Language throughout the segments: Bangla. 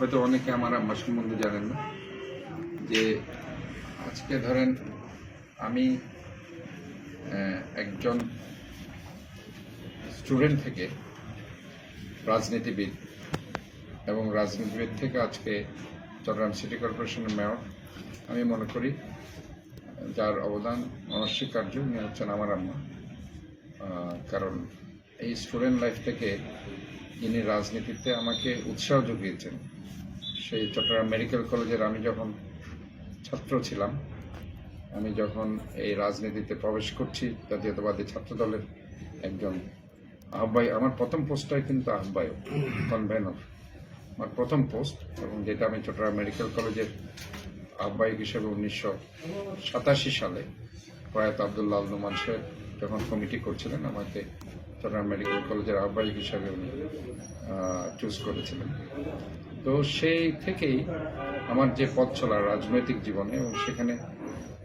হয়তো অনেকে আমার আম্মা সম্বন্ধে জানেন না, যে আজকে ধরেন আমি একজন স্টুডেন্ট থেকে রাজনীতিবিদ এবং রাজনীতিবিদ থেকে আজকে চট্টগ্রাম সিটি কর্পোরেশনের মেয়র। আমি মনে করি যার অবদান অনস্বীকার্য, উনি হচ্ছেন আমার আম্মা। কারণ এই স্টুডেন্ট লাইফ থেকে যিনি রাজনীতিতে আমাকে উৎসাহ জুগিয়েছেন, সেই চট্টগ্রাম মেডিকেল কলেজের আমি যখন ছাত্র ছিলাম, আমি যখন এই রাজনীতিতে প্রবেশ করছি, জাতীয়তাবাদী ছাত্র দলের একজন আহ্বায়ক, আমার প্রথম পোস্টটাই কিন্তু আহ্বায়ক কনভেনর আমার প্রথম পোস্ট, এবং যেটা আমি চট্টগ্রাম মেডিকেল কলেজের আহ্বায়ক হিসেবে উনিশশো সাতাশি সালে প্রয়াত আবদুল্লাহ নোমান সাহেব যখন কমিটি করছিলেন, আমাকে চট্টগ্রাম মেডিকেল কলেজের আহ্বায়ক হিসাবে উনি চুজ করেছিলেন। তো সেই থেকেই আমার যে পথ চলা রাজনৈতিক জীবনে এবং সেখানে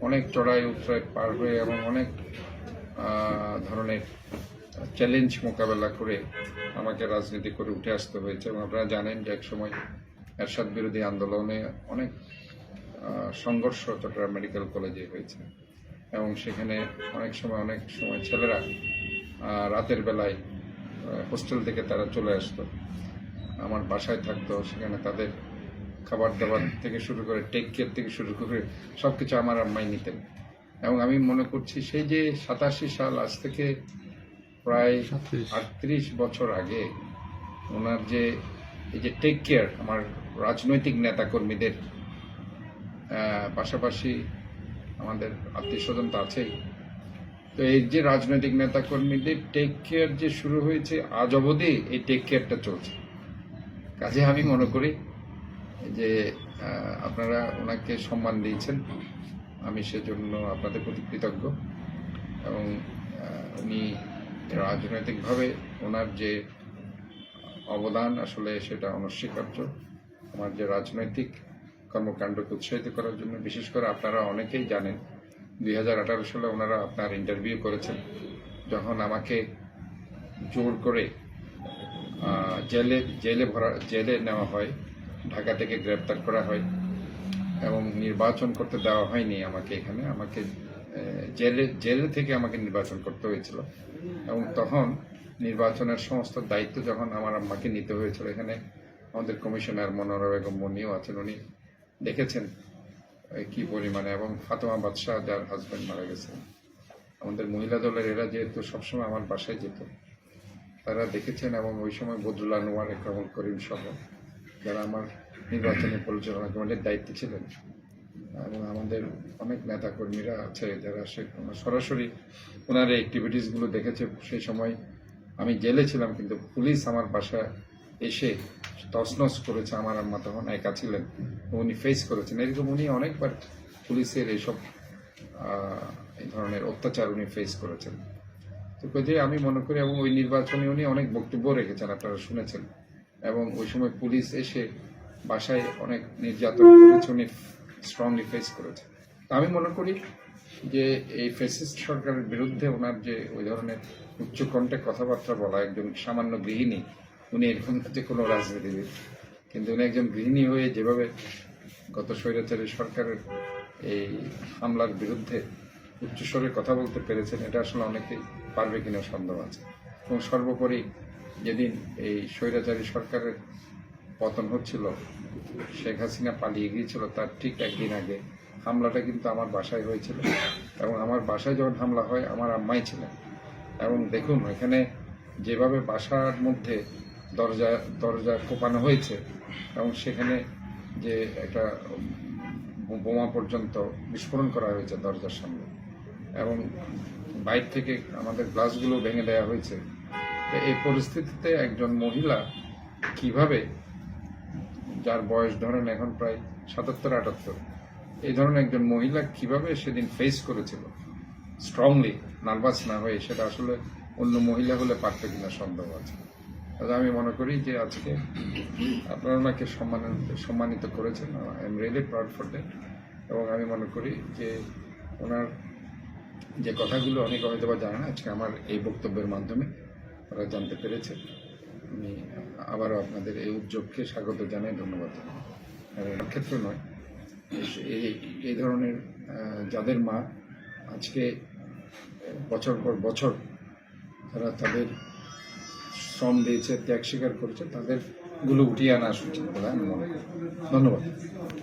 অনেক চড়াই উতরাই পার হয়ে এবং অনেক ধরনের চ্যালেঞ্জ মোকাবেলা করে আমাকে রাজনীতি করে উঠে আসতে হয়েছে এবং আপনারা জানেন যে একসময় এরশাদ বিরোধী আন্দোলনে অনেক সংঘর্ষ চট্টগ্রাম মেডিকেল কলেজে হয়েছে এবং সেখানে অনেক সময় অনেক সময় ছেলেরা রাতের বেলায় হোস্টেল থেকে তারা চলে আসতো। আমার বাসায় থাকতো সেখানে তাদের খাবার দাবার থেকে শুরু করে টেক কেয়ার থেকে শুরু করে সব কিছু আমার আম্মাই নিতেন। এবং আমি মনে করছি সেই যে সাতাশি সাল আজ থেকে প্রায় আটত্রিশ বছর আগে ওনার যে এই যে টেক কেয়ার আমার রাজনৈতিক নেতাকর্মীদের পাশাপাশি আমাদের আত্মীয় স্বজন তো আছেই তো এই যে রাজনৈতিক নেতাকর্মীদের টেক কেয়ার যে শুরু হয়েছে, আজ অবধি এই টেক কেয়ারটা চলছে। কাজে আমি মনে করি যে আপনারা ওনাকে সম্মান দিয়েছেন। আমি সেজন্য আপনাদের প্রতি কৃতজ্ঞ এবং উনি রাজনৈতিকভাবে ওনার যে অবদান, আসলে সেটা অনস্বীকার্য। আমার যে রাজনৈতিক কর্মকাণ্ডকে উৎসাহিত করার জন্য, বিশেষ করে আপনারা অনেকেই জানেন দুই হাজার আঠারো সালে ওনারা আপনার ইন্টারভিউ করেছেন, যখন আমাকে জোর করে জেলে জেলে ভরা, জেলে নেওয়া হয়, ঢাকা থেকে গ্রেপ্তার করা হয় এবং নির্বাচন করতে দেওয়া হয়নি আমাকে এখানে, আমাকে জেলে জেলে থেকে আমাকে নির্বাচন করতে হয়েছিল এবং তখন নির্বাচনের সমস্ত দায়িত্ব যখন আমার আম্মাকে নিতে হয়েছিল, এখানে আমাদের কমিশনার মনোরা বেগম মনিও আছেন, উনি দেখেছেন কি পরিমাণে? এবং ফাতেমা বাদশাহ যার হাজব্যান্ড মারা গেছে। আমাদের মহিলা দলের এরা যেহেতু সবসময় আমার বাসায় যেত, তারা দেখেছেন এবং ওই সময় বদরুল আনোয়ার, একরামুল করিম সহ যারা আমার নির্বাচনী পরিচালনা কমিটির দায়িত্বে ছিলেন এবং আমাদের অনেক নেতা কর্মীরা আছে যারা সে সরাসরি ওনার অ্যাক্টিভিটিসগুলো দেখেছে। সেই সময় আমি জেলে ছিলাম, কিন্তু পুলিশ আমার বাসায় এসে তছনছ করেছে আমার আম্মা তখন, একা ছিলেন। উনি ফেস করেছেন। এরকম উনি অনেকবার পুলিশের এইসব এই ধরনের অত্যাচার উনি ফেস করেছেন। তো কাজে আমি মনে করি, এবং ওই নির্বাচনে উনি অনেক বক্তব্য রেখেছেন, আপনারা শুনেছেন। এবং ওই সময় পুলিশ এসে বাসায় অনেক নির্যাতন করেছে, উনি স্ট্রংলি ফেস করেছে। আমি মনে করি যে এই ফেসিস্ট সরকারের বিরুদ্ধে ওনার যে ওই ধরনের উচ্চকণ্ঠে কথাবার্তা বলা একজন সামান্য গৃহিণী উনি এরকম যে কোনো রাজনীতিবিদ কিন্তু উনি একজন গৃহিণী হয়ে যেভাবে গত স্বৈরাচারী সরকারের এই হামলার বিরুদ্ধে উচ্চস্বরে কথা বলতে পেরেছেন, এটা আসলে অনেকেই পারবে কিনা সন্দেহ আছে। এবং সর্বোপরি যেদিন এই স্বৈরাচারী সরকারের পতন হচ্ছিল, শেখ হাসিনা পালিয়ে গিয়েছিল, তার ঠিক একদিন আগে হামলাটা কিন্তু আমার বাসায় হয়েছিল। এবং আমার বাসায় যখন হামলা হয়, আমার আম্মাই ছিলেন। এবং দেখুন এখানে যেভাবে বাসার মধ্যে দরজা দরজা কোপানো হয়েছে এবং সেখানে যে একটা বোমা পর্যন্ত বিস্ফোরণ করা হয়েছে দরজার সামনে। এবং বাইর থেকে আমাদের গ্লাসগুলো ভেঙে দেওয়া হয়েছে। তো এই পরিস্থিতিতে একজন মহিলা কীভাবে, যার বয়স ধরেন এখন প্রায় সাতাত্তর, আটাত্তর, এই ধরনের একজন মহিলা কীভাবে সেদিন ফেস করেছিল? স্ট্রংলি নার্ভাস না হয়ে, সেটা আসলে অন্য মহিলা হলে পারত কিনা সন্দেহ আছে। তাহলে আমি মনে করি যে আজকে আপনারা ওনাকে সম্মান সম্মানিত করেছেন, I am really proud for that. এবং আমি মনে করি যে ওনার যে কথাগুলো অনেকে হয়তো বা জানে না, আজকে আমার এই বক্তব্যের মাধ্যমে ওরা জানতে পেরেছে। আমি আবারও আপনাদের এই উদ্যোগকে স্বাগত জানাই, ধন্যবাদ। ক্ষেত্রে নয়, এই এই ধরনের যাদের মা আজকে বছর পর বছর তারা তাদের শ্রম দিয়েছে, ত্যাগ স্বীকার করেছে, তাদেরগুলো উঠিয়ে আনা উচিত বলে আমি মনে করি। ধন্যবাদ।